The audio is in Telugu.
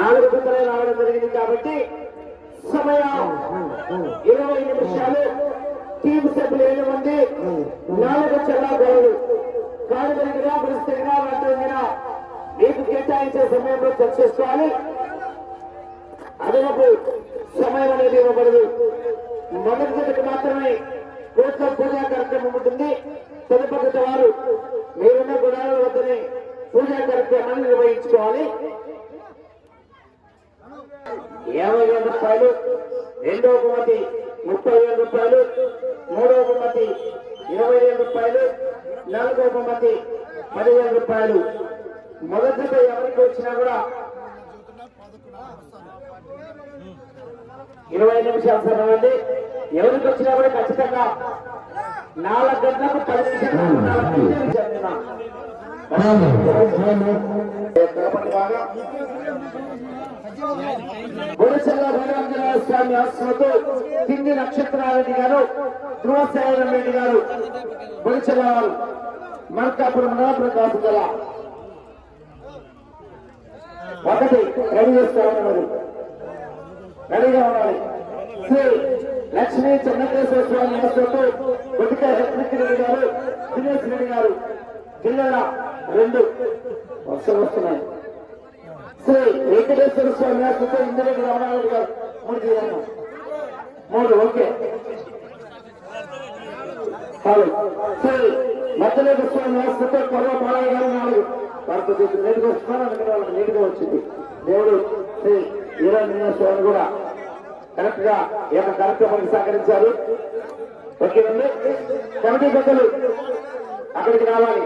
నాలుగు గంటలే రావడం జరిగింది కాబట్టి సమయం ఇరవై నిమిషాలు. టీం సభ్యులు ఏడు మంది. నాలుగు చెల్లాగలరు కానుగలిగినా పరిస్థితిగా వంటిగా మీకు కేటాయించే సమయంలో చర్చిసుకోవాలి అదనపు సమయం అనేది ఇవ్వబడదు. మొదటి జతకు మాత్రమే కోట్ల పూజా కార్యక్రమం ఉంటుంది. తదుపరి వారు మీరున్న గుణాల వద్దనే పూజా కార్యక్రమాన్ని నిర్వహించుకోవాలి. యాభై వేల రూపాయలు రెండవ బహుమతి ముప్పై వేల రూపాయలు మూడవ బహుమతి ఇరవై వేల రూపాయలు నాలుగవ బహుమతి పదివేల రూపాయలు. మొదటిపై ఎవరికి వచ్చినా కూడా ఇరవై నిమిషాలు అండి ఎవరికి వచ్చినా కూడా ఖచ్చితంగా నాలుగు గంటలకు పది నిమిషాలు నాలుగు నిమిషాలు స్వామి ఆశ్రమతో కింది నక్షత్రారెడ్డి గారు ధ్రువశేఖర రెడ్డి గారు గుడిసెల్ల వారు మల్కాపురం ప్రకాశం జిల్లా ఒకటి రెడీ చేసుకోవాలి రెడీగా ఉండాలి శ్రీ లక్ష్మీ చెన్నకేశ్వర స్వామి ఆశ్రమతో గుడిక హెచ్మిక్ రెడ్డి గారు దినేష్ రెడ్డి గారు జిల్లాల రెండు వర్షాలు వస్తున్నాయి. శ్రీ వెంకటేశ్వర స్వామి ఆశ్రతో ఇందిరెడ్డి రామారావు గారు మూడు చేయాలి. మూడు ఓకే. శ్రీ మధ్యలేక స్వామి ఆశ్రతో కొరవ బాలయ్య గారు నాలుగు. భారతదేశం కొంచెం నీటిగా వస్తున్నారు అందుకని వాళ్ళకి నీటిగా వచ్చింది. దేవుడు శ్రీ వీరాంజనేయ స్వామి కూడా కరెక్ట్గా ఈ యొక్క కార్యక్రమానికి సహకరించారు ఓకేనండి కమిటీ పెద్దలు అక్కడికి రావాలి.